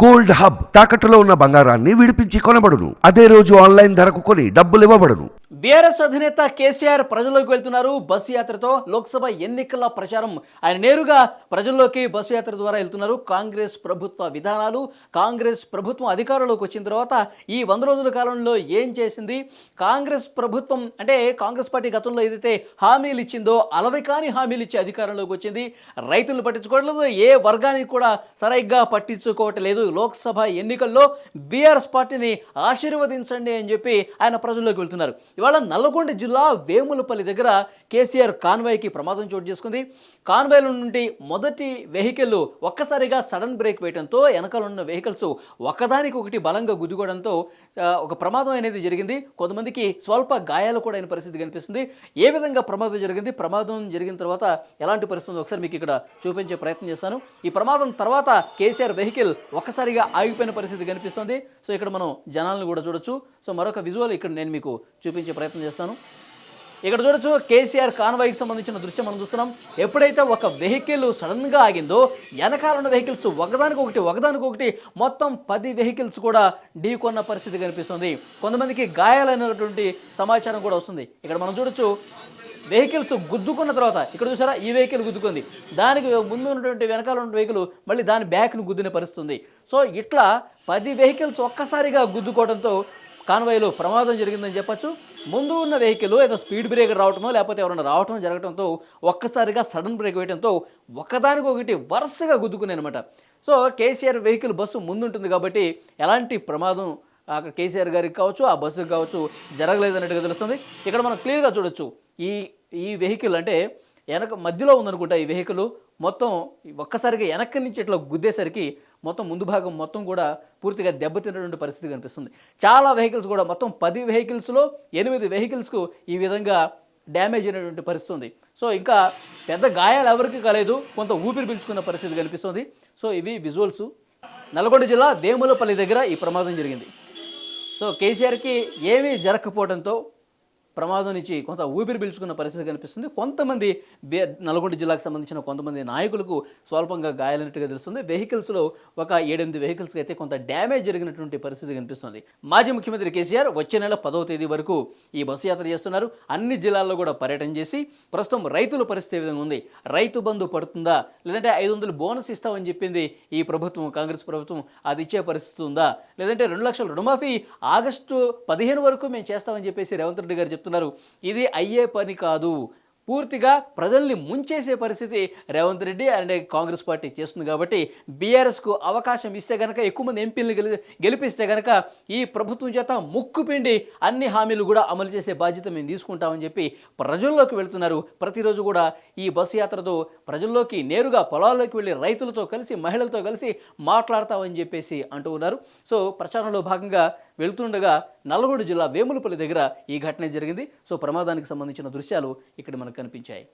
Gold hub తాకట్టులో ఉన్న బంగారాన్ని విడిపించి కొనబడును. అదే రోజు ఆన్లైన్ ధరకు కొని డబ్బులు ఇవ్వబడును. బీఆర్ఎస్ అధినేత కేసీఆర్ ప్రజల్లోకి వెళ్తున్నారు. బస్సు యాత్రతో లోక్సభ ఎన్నికల ప్రచారం. ఆయన నేరుగా ప్రజల్లోకి బస్సు యాత్ర ద్వారా వెళ్తున్నారు. కాంగ్రెస్ ప్రభుత్వ విధానాలు కాంగ్రెస్ ప్రభుత్వం అధికారంలోకి వచ్చిన తర్వాత ఈ వంద రోజుల కాలంలో ఏం చేసింది? కాంగ్రెస్ ప్రభుత్వం అంటే కాంగ్రెస్ పార్టీ గతంలో ఏదైతే హామీలు ఇచ్చిందో అలవి కాని హామీలు ఇచ్చి అధికారంలోకి వచ్చింది. రైతులను పట్టించుకోవట్లేదు. ఏ వర్గానికి కూడా సరిగ్గా పట్టించుకోవట్లేదు. లోక్సభ ఎన్నికల్లో బీఆర్ఎస్ పార్టీని ఆశీర్వదించండి అని చెప్పి ఆయన ప్రజల్లోకి వెళ్తున్నారు. ఇవాళ నల్గొండ జిల్లా వేములపల్లి దగ్గర కేసీఆర్ కాన్వాయ్కి ప్రమాదం చోటు చేసుకుంది. కాన్వాయ్ల నుండి మొదటి వెహికల్ ఒక్కసారిగా సడన్ బ్రేక్ వేయడంతో వెనకాల ఉన్న వెహికల్స్ ఒకదానికి ఒకటి బలంగా గుద్దుకోవడంతో ఒక ప్రమాదం అనేది జరిగింది. కొంతమందికి స్వల్ప గాయాలు కూడా అయిన పరిస్థితి కనిపిస్తుంది. ఏ విధంగా ప్రమాదం జరిగింది? ప్రమాదం జరిగిన తర్వాత ఎలాంటి పరిస్థితి ఒకసారి మీకు ఇక్కడ చూపించే ప్రయత్నం చేస్తాను. ఈ ప్రమాదం తర్వాత కేసీఆర్ వెహికల్ ఒక్కసారిగా ఆగిపోయిన పరిస్థితి కనిపిస్తుంది. సో ఇక్కడ మనం జనాలను కూడా చూడొచ్చు. సో మరొక విజువల్ ఇక్కడ నేను మీకు చూపించే ప్రయత్నం చేస్తాను. ఇక్కడ చూడొచ్చు కేసీఆర్ కాన్వాయ్కి సంబంధించిన దృశ్యం మనం చూస్తున్నాం. ఎప్పుడైతే ఒక వెహికల్ సడన్గా ఆగిందో వెనకాల ఉన్న వెహికల్స్ ఒకదానికి ఒకటి ఒకదానికి ఒకటి మొత్తం పది వెహికల్స్ కూడా ఢీకొన్న పరిస్థితి కనిపిస్తుంది. కొంతమందికి గాయాలైనటువంటి సమాచారం కూడా వస్తుంది. ఇక్కడ మనం చూడొచ్చు వెహికల్స్ గుద్దుకున్న తర్వాత ఇక్కడ చూసారా ఈ వెహికల్ గుద్దుకుంది. దానికి ముందు ఉన్నటువంటి వెనకాల ఉన్న వెహికల్ మళ్ళీ దాని బ్యాక్ను గుద్దిన పరిస్థితి సో ఇట్లా పది వెహికల్స్ ఒక్కసారిగా గుద్దుకోవడంతో కాన్వాయ్లో ప్రమాదం జరిగిందని చెప్పొచ్చు. ముందు ఉన్న వెహికల్ ఏదో స్పీడ్ బ్రేకర్ రావటమో లేకపోతే ఎవరైనా రావటం జరగడంతో ఒక్కసారిగా సడన్ బ్రేక్ వేయడంతో ఒకదానికి ఒకటి వరుసగా గుద్దుకున్నాయి అనమాట సో కేసీఆర్ వెహికల్ బస్సు ముందు ఉంటుంది కాబట్టి ఎలాంటి ప్రమాదం అక్కడ కేసీఆర్ గారికి కావచ్చు ఆ బస్సుకి కావచ్చు జరగలేదన్నట్టుగా తెలుస్తుంది. ఇక్కడ మనం క్లియర్గా చూడొచ్చు ఈ ఈ వెహికల్ అంటే వెనక మధ్యలో ఉందనుకుంటా ఈ వెహికల్. మొత్తం ఒక్కసారిగా వెనక్కి నుంచి ఇట్లా గుద్దేసరికి మొత్తం ముందు భాగం మొత్తం కూడా పూర్తిగా దెబ్బతిన్నటువంటి పరిస్థితి కనిపిస్తుంది. చాలా వెహికల్స్ కూడా మొత్తం పది వెహికల్స్లో ఎనిమిది వెహికల్స్కు ఈ విధంగా డ్యామేజ్ అయినటువంటి పరిస్థితి ఉంది సో ఇంకా పెద్ద గాయాలు ఎవరికి కాలేదు కొంత ఊపిరి పీల్చుకున్న పరిస్థితి కనిపిస్తుంది. సో ఇవి విజువల్స్. నల్గొండ జిల్లా దేములపల్లి దగ్గర ఈ ప్రమాదం జరిగింది. సో కేసీఆర్కి ఏమీ జరగకపోవడంతో ప్రమాదం నుంచి కొంత ఊపిరి పీల్చుకున్న పరిస్థితి కనిపిస్తుంది. కొంతమంది బే నల్గొండ జిల్లాకు సంబంధించిన కొంతమంది నాయకులకు స్వల్పంగా గాయాలైనట్టుగా తెలుస్తుంది. వెహికల్స్లో ఒక ఏడెనిమిది వెహికల్స్కి అయితే కొంత డ్యామేజ్ జరిగినటువంటి పరిస్థితి కనిపిస్తుంది. మాజీ ముఖ్యమంత్రి కేసీఆర్ వచ్చే నెల పదవ తేదీ వరకు ఈ బస్సు యాత్ర చేస్తున్నారు. అన్ని జిల్లాల్లో కూడా పర్యటన చేసి ప్రస్తుతం రైతుల పరిస్థితి ఏ విధంగా ఉంది? రైతు బంధు పడుతుందా? లేదంటే ఐదు వందలు బోనస్ ఇస్తామని చెప్పింది ఈ ప్రభుత్వం కాంగ్రెస్ ప్రభుత్వం అది ఇచ్చే పరిస్థితి ఉందా? లేదంటే రెండు లక్షల రుణమాఫీ ఆగస్టు పదిహేను వరకు మేము చేస్తామని చెప్పేసి రేవంత్ రెడ్డి గారు చెప్తున్నారు. ఇది అయ్యే పని కాదు. పూర్తిగా ప్రజల్ని ముంచేసే పరిస్థితి రేవంత్ రెడ్డి అండ్ కాంగ్రెస్ పార్టీ చేస్తుంది కాబట్టి బీఆర్ఎస్కు అవకాశం ఇస్తే కనుక ఎక్కువ మంది ఎంపీలను గెలి గెలిపిస్తే కనుక ఈ ప్రభుత్వం చేత ముక్కుపిండి అన్ని హామీలు కూడా అమలు చేసే బాధ్యత మేము తీసుకుంటామని చెప్పి ప్రజల్లోకి వెళ్తున్నారు. ప్రతిరోజు కూడా ఈ బస్సు యాత్రతో ప్రజల్లోకి నేరుగా పొలాల్లోకి వెళ్ళి రైతులతో కలిసి మహిళలతో కలిసి మాట్లాడతామని చెప్పేసి అంటూ ఉన్నారు. సో ప్రచారంలో భాగంగా వెళ్తుండగా నల్గొండ జిల్లా వేములపల్లి దగ్గర ఈ ఘటన జరిగింది. సో ప్రమాదానికి సంబంధించిన దృశ్యాలు ఇక్కడ మనకు కనిపించాయి.